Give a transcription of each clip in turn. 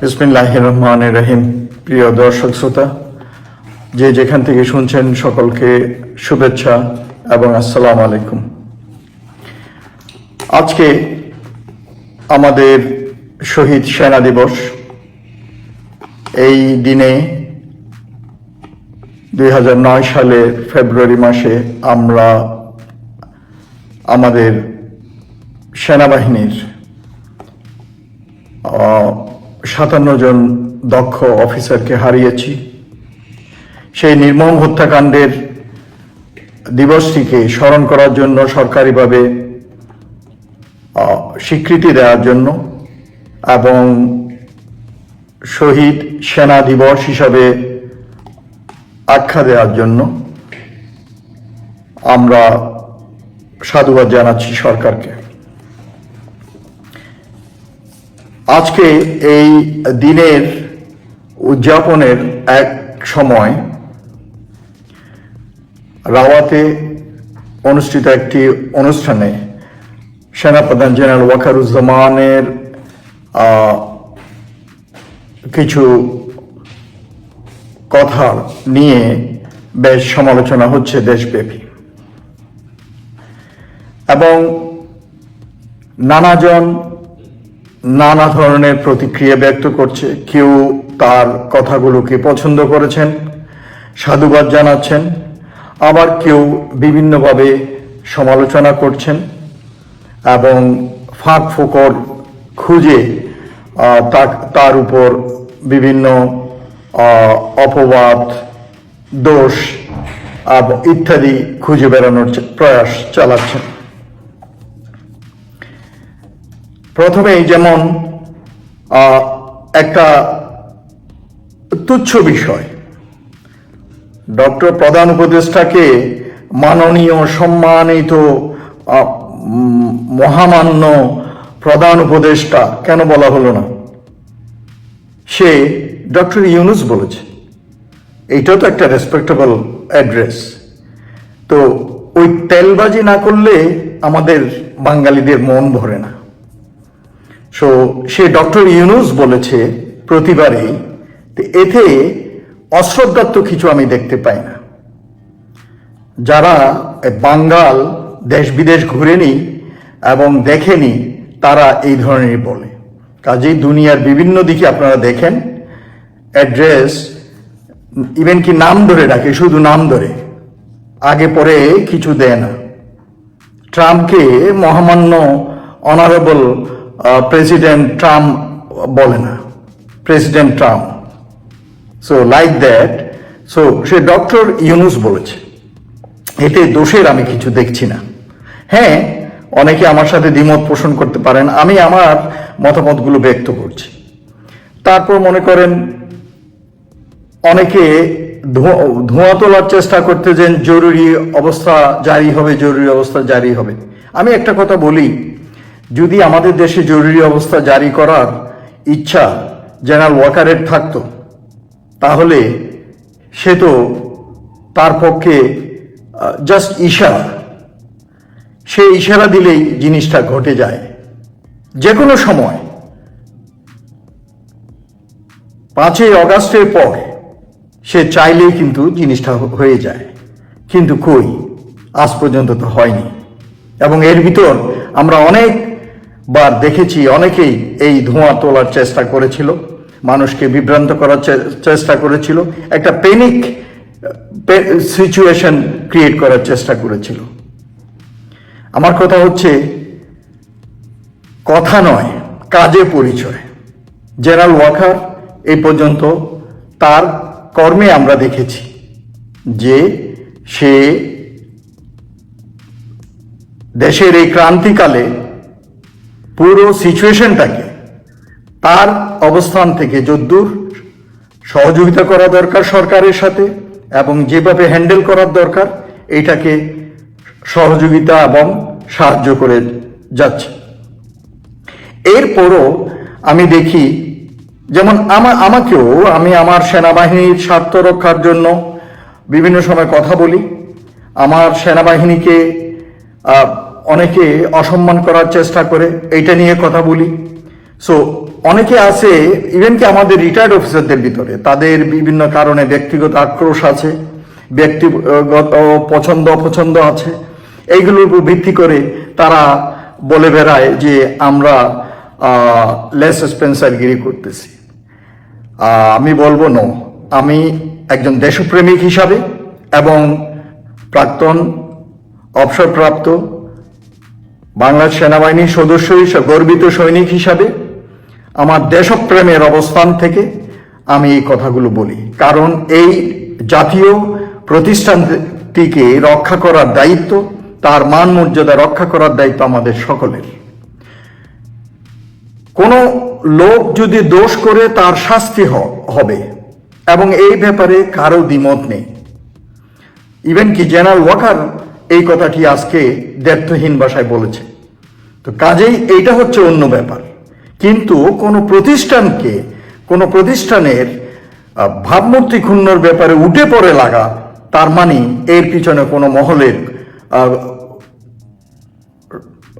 বিসমিল্লাহ রহমান রহিম। প্রিয় দর্শক শ্রোতা, যে যেখান থেকে শুনছেন সকলকে শুভেচ্ছা এবং আসসালাম আলাইকুম। আজকে আমাদের শহীদ সেনা দিবস। এই দিনে দুই সালের ফেব্রুয়ারি মাসে আমরা আমাদের সেনাবাহিনীর সাতান্ন জন দক্ষ অফিসারকে হারিয়েছি। সেই নির্মম হত্যাকাণ্ডের দিবসটিকে স্মরণ করার জন্য সরকারিভাবে স্বীকৃতি দেওয়ার জন্য এবং শহীদ সেনা দিবস হিসাবে আখ্যা দেওয়ার জন্য আমরা সাধুবাদ জানাচ্ছি সরকারকে। আজকে এই দিনের উদযাপনের এক সময় রাওয়াতে অনুষ্ঠিত একটি অনুষ্ঠানে সেনাপ্রধান জেনারেল ওয়াকারুজ্জামানের কিছু কথা নিয়ে বেশ সমালোচনা হচ্ছে দেশব্যাপী। এবং নানাজন নানা ধরনের প্রতিক্রিয়া ব্যক্ত করছে। কেউ তার কথাগুলোকে পছন্দ করেছেন, সাধুবাদ জানাচ্ছেন, আবার কেউ বিভিন্নভাবে সমালোচনা করছেন এবং ফাঁক ফোকর খুঁজে তার উপর বিভিন্ন অপবাদ, দোষ ইত্যাদি খুঁজে বেড়ানোর প্রয়াস চালাচ্ছেন। প্রথমেই যেমন একটা তুচ্ছ বিষয়। ডক্টর প্রধান উপদেষ্টাকে মাননীয় সম্মানিত মহামান্য প্রধান উপদেষ্টা কেন বলা হলো না? সে ডক্টর ইউনুস বলেছে। এইটাও তো একটা রেসপেক্টেবল অ্যাড্রেস তো ওই তেলবাজি না করলে আমাদের বাঙালিদের মন ভরে না। সো সে ডক্টর ইউনুস বলেছে প্রতিবারেই এতে অশ্রদ্ধাত্ম কিছু আমি দেখতে পাই না। যারা বাঙ্গাল দেশ বিদেশ ঘুরেনি এবং দেখেনি, তারা এই ধরনেরই বলে। কাজেই দুনিয়ার বিভিন্ন দিকে আপনারা দেখেন, অ্যাড্রেস, ইভেন কি নাম ধরে ডাকে শুধু নাম ধরে। আগে পরে কিছু দেয় না। ট্রাম্পকে মহামান্য অনারেবল প্রেসিডেন্ট ট্রাম্প বলে না। President Trump so like that so say doctor Yunus বলেছে। এতে দোষের আমি কিছু দেখছি না। হ্যাঁ অনেকে আমার সাথে দ্বিমত পোষণ করতে পারেন, আমি আমার মতামতগুলো ব্যক্ত করছি। তারপর মনে করেন, অনেকে ধোঁয়া তোলার চেষ্টা করতে যেন জরুরি অবস্থা জারি হবে, জরুরি অবস্থা জারি হবে। আমি একটা কথা বলি যদি আমাদের দেশে জরুরি অবস্থা জারি করার ইচ্ছা জেনারেল ওয়াকারের থাকতো, তাহলে সে তো তার পক্ষে জাস্ট ইশারা সে ইশারা দিলেই জিনিসটা ঘটে যায়। যে কোনো সময়। পাঁচই অগাস্টের পর সে চাইলেই কিন্তু জিনিসটা হয়ে যায়। কিন্তু কই? আজ পর্যন্ত তো হয়নি। এবং এর ভিতর আমরা অনেকবার দেখেছি অনেকেই এই ধোঁয়া তোলার চেষ্টা করেছিল, মানুষকে বিভ্রান্ত করার চেষ্টা করেছিল, একটা পেনিক সিচুয়েশন ক্রিয়েট করার চেষ্টা করেছিল। আমার কথা হচ্ছে, কথা নয়, কাজে পরিচয়। জেনারেল ওয়াকার এই পর্যন্ত তার কর্মে আমরা দেখেছি যে সে দেশের এই ক্রান্তিকালে পুরো সিচুয়েশনটাকে তার অবস্থান থেকে যদ্দূর সহযোগিতা করা দরকার সরকারের সাথে এবং যেভাবে হ্যান্ডেল করার দরকার, এটাকে সহযোগিতা এবং সাহায্য করে যাচ্ছে। এরপরও আমি দেখি, যেমন আমা, আমাকেও আমি আমার সেনাবাহিনীর স্বার্থ রক্ষার জন্য বিভিন্ন সময় কথা বলি। আমার সেনাবাহিনীকে অনেকে অসম্মান করার চেষ্টা করে, এইটা নিয়ে কথা বলি। সো অনেকে আছে ইভেন কি আমাদের রিটায়ার্ড অফিসারদের ভিতরে, তাদের বিভিন্ন কারণে ব্যক্তিগত আক্রোশ আছে, ব্যক্তিগত পছন্দ, অপছন্দ আছে। এইগুলোর উপর ভিত্তি করে তারা বলে বেড়ায় যে আমরা লেস স্পেন্সারগিরি করতেছি। আমি বলব নো আমি একজন দেশপ্রেমিক হিসাবে এবং প্রাক্তন অবসরপ্রাপ্ত বাংলাদেশ সেনাবাহিনীর সদস্য হিসাবে গর্বিত সৈনিক হিসাবে আমার দেশপ্রেমের অবস্থান থেকে আমি এই কথাগুলো বলি। কারণ এই জাতীয় প্রতিষ্ঠানটিকে রক্ষা করার দায়িত্ব, তার মান মর্যাদা রক্ষা করার দায়িত্ব আমাদের সকলের। কোনো লোক যদি দোষ করে, তার শাস্তি হবে। এবং এই ব্যাপারে কারও দ্বিমত নেই। ইভেন কি জেনারেল ওয়াকার এই কথাটি আজকে দ্ব্যর্থহীন ভাষায় বলেছে। তো কাজেই এইটা হচ্ছে অন্য ব্যাপার। কিন্তু কোনো প্রতিষ্ঠানকে, কোনো প্রতিষ্ঠানের ভাবমূর্তি ক্ষুণ্ণর ব্যাপারে উঠে পড়ে লাগা, তার মানে এর পিছনে কোনো মহলের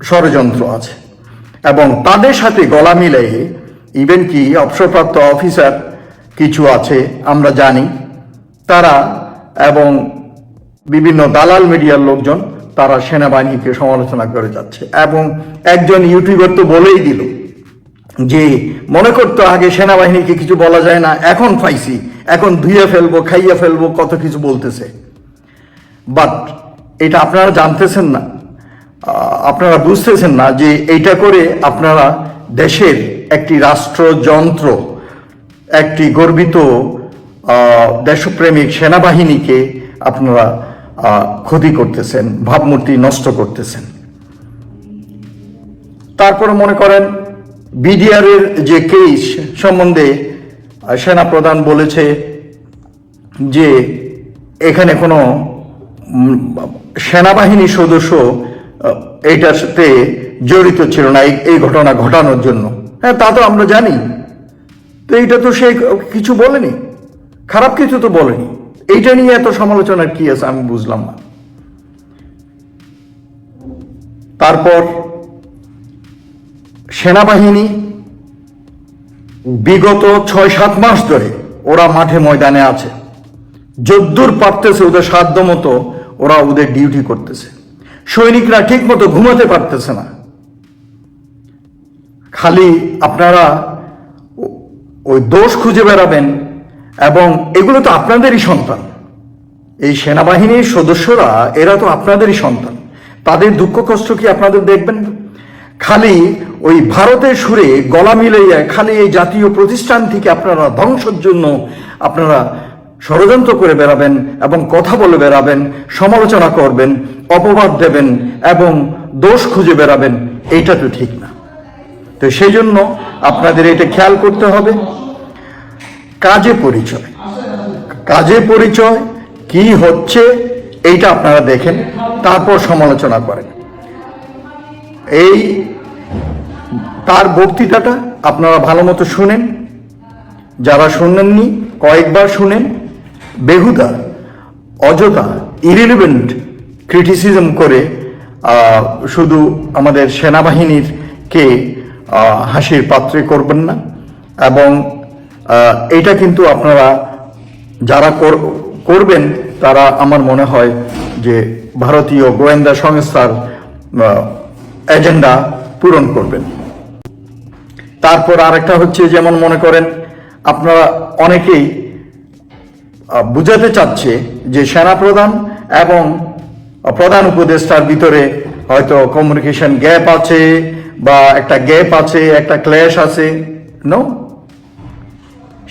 ষড়যন্ত্র আছে। এবং তাদের সাথে গলা মিলাই ইভেন কি অবসরপ্রাপ্ত অফিসার কিছু আছে, আমরা জানি। তারা এবং বিভিন্ন দালাল মিডিয়ার লোকজন তারা সেনাবাহিনীকে সমালোচনা করে যাচ্ছে। এবং একজন ইউটিউবার তো বলেই দিল যে, মনে করতো আগে সেনাবাহিনীকে কিছু বলা যায় না, এখন পাইছি, এখন ধুয়ে ফেলব, খাইয়া ফেলব, কত কিছু বলতেছে। বাট এটা আপনারা জানতেছেন না। আপনারা বুঝতেছেন না যে এইটা করে আপনারা দেশের একটি রাষ্ট্রযন্ত্র, একটি গর্বিত দেশপ্রেমিক সেনাবাহিনীকে আপনারা ক্ষতি করতেছেন ভাবমূর্তি নষ্ট করতেছেন। তারপরে মনে করেন বিডিআর এর যে কেস সম্বন্ধে আহ, সেনাপ্রধান বলেছে যে এখানে কোনো সেনাবাহিনী সদস্য সাথে জড়িত ছিল না এই ঘটনা ঘটানোর জন্য। হ্যাঁ তা তো আমরা জানি। তো এইটা তো সে কিছু বলেনি। খারাপ কিছু তো বলেনি। এইটা নিয়ে এত সমালোচনার কি আছে আমি বুঝলাম না। তারপর সেনাবাহিনী বিগত ছয় সাত মাস ধরে ওরা মাঠে ময়দানে আছে। যদ্দূর পারতেছে ওদের সাধ্য মতো ওরা ওদের ডিউটি করতেছে। সৈনিকরা ঠিক মতো ঘুমাতে পারতেছে না। খালি আপনারা ওই দোষ খুঁজে বেড়াবেন এবং এগুলো তো আপনাদেরই সন্তান। এই সেনাবাহিনীর সদস্যরা, এরা তো আপনাদেরই সন্তান। তাদের দুঃখ কষ্ট কি আপনাদের দেখবেন? খালি ওই ভারতের সুরে গলা মিলাইয়া খালি এই জাতীয় প্রতিষ্ঠান থেকে আপনারা ধ্বংসের জন্য আপনারা ষড়যন্ত্র করে বেড়াবেন এবং কথা বলে বেড়াবেন, সমালোচনা করবেন, অপবাদ দেবেন এবং দোষ খুঁজে বেড়াবেন, এইটা তো ঠিক না। তো সেই জন্য আপনাদের এটা খেয়াল করতে হবে। কাজে পরিচয়। কাজে পরিচয়, কি হচ্ছে, এইটা আপনারা দেখেন, তারপর সমালোচনা করেন। এই তার বক্তৃতাটা আপনারা ভালো মতো শুনেন। যারা শুনেননি, কয়েকবার শুনেন। বেহুদা, অযথা, ইরিলিভেন্ট ক্রিটিসিজম করে শুধু আমাদের সেনাবাহিনীর কে হাসির পাত্রে করবেন না। এবং এটা কিন্তু আপনারা যারা কর- করবেন, তারা আমার মনে হয় যে ভারতীয় গোয়েন্দা সংস্থার এজেন্ডা পূরণ করবেন। তারপর আরেকটা হচ্ছে যেমন মনে করেন, আপনারা অনেকেই বুঝাতে চাচ্ছে যে সেনাপ্রধান এবং প্রধান উপদেষ্টার ভিতরে হয়তো কমিউনিকেশন গ্যাপ আছে বা একটা গ্যাপ আছে, একটা ক্ল্যাশ আছে। নো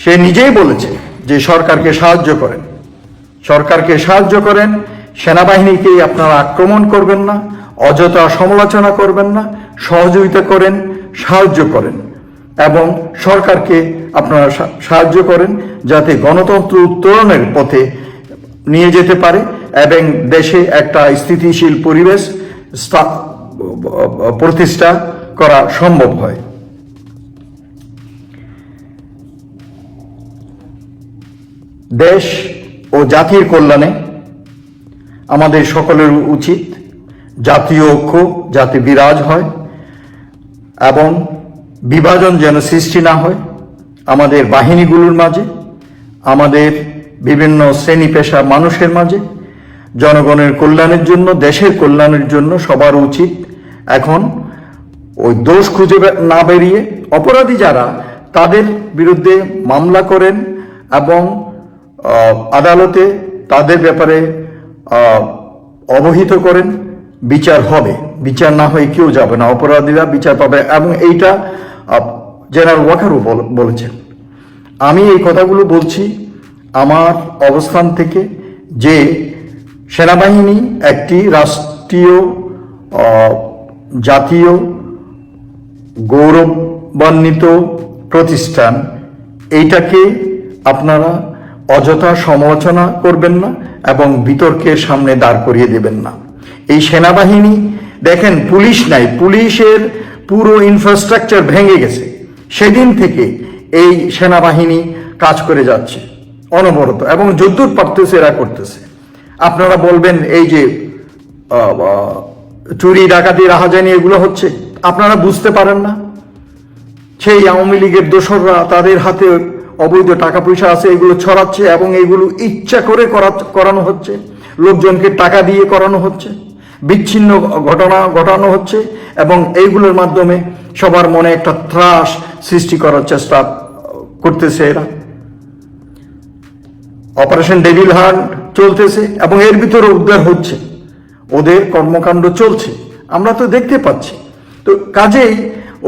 সে নিজেই বলেছে যে সরকারকে সাহায্য করেন। সরকারকে সাহায্য করেন সেনাবাহিনীকে আপনারা আক্রমণ করবেন না, অযথা সমালোচনা করবেন না, সহযোগিতা করেন, সাহায্য করেন এবং সরকারকে আপনারা সাহায্য করেন যাতে গণতন্ত্র উত্তরণের পথে নিয়ে যেতে পারে এবং দেশে একটা স্থিতিশীল পরিবেশ প্রতিষ্ঠা করা সম্ভব হয়। দেশ ও জাতির কল্যাণে আমাদের সকলের উচিত জাতীয় ঐক্য যাতে বিরাজ হয় এবং বিভাজন যেন সৃষ্টি না হয় আমাদের বাহিনীগুলোর মাঝে, আমাদের বিভিন্ন শ্রেণি পেশা মানুষের মাঝে, জনগণের কল্যাণের জন্য, দেশের কল্যাণের জন্য সবার উচিত এখন ওই দোষ খুঁজে না বেরিয়ে অপরাধী যারা, তাদের বিরুদ্ধে মামলা করেন এবং আদালতে তাদের ব্যাপারে অবহিত করেন, বিচার হবে। বিচার না হয়ে কেউ যাবে না। অপরাধীরা বিচার পাবে এবং এইটা জেনারেল ওয়াকারও বলেছেন। আমি এই কথাগুলো বলছি আমার অবস্থান থেকে যে সেনাবাহিনী একটি রাষ্ট্রীয় জাতীয় গৌরবান্বিত প্রতিষ্ঠান, এইটাকে আপনারা অযথা সমালোচনা করবেন না এবং বিতর্কের সামনে দাঁড় করিয়ে দেবেন না। এই সেনাবাহিনী, দেখেন পুলিশ নাই, পুলিশের পুরো ইনফ্রাস্ট্রাকচার ভেঙে গেছে। সেদিন থেকে এই সেনাবাহিনী কাজ করে যাচ্ছে, অনবরত এবং যদ্দূর পারতেছে এরা করতেছে। আপনারা বলবেন এই যে চুরি, ডাকাতি, রাহাজানি এগুলো হচ্ছে, আপনারা বুঝতে পারেন না। সেই আওয়ামী লীগের দোসররা তাদের হাতে অবৈধ টাকা পয়সা আছে, এগুলো ছড়াচ্ছে এবং এগুলো ইচ্ছা করে করানো হচ্ছে। লোকজনকে টাকা দিয়ে করানো হচ্ছে। বিচ্ছিন্ন ঘটনা ঘটানো হচ্ছে এবং এইগুলোর মাধ্যমে সবার মনে একটা ত্রাস সৃষ্টি করার চেষ্টা করতেছে এরা। অপারেশন ডেভিল হান্ট চলতেছে এবং এর ভিতরে উদ্ধার হচ্ছে। ওদের কর্মকাণ্ড চলছে। আমরা তো দেখতে পাচ্ছি। তো কাজেই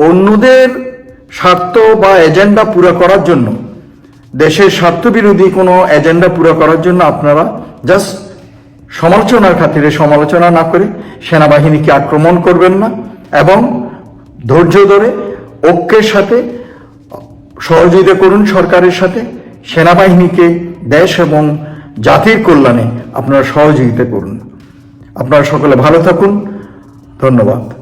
অন্যদের স্বার্থ বা এজেন্ডা পুরো করার জন্য দেশের স্বার্থবিরোধী কোনো এজেন্ডা পুরো করার জন্য আপনারা জাস্ট সমালোচনার খাতিরে সমালোচনা না করে সেনাবাহিনীকে আক্রমণ করবেন না এবং ধৈর্য ধরে ঐক্যের সাথে, সহযোগিতা করুন সরকারের সাথে, সেনাবাহিনীকে দেশ এবং জাতির কল্যাণে আপনারা সহযোগিতা করুন। আপনারা সকলে ভালো থাকুন। ধন্যবাদ।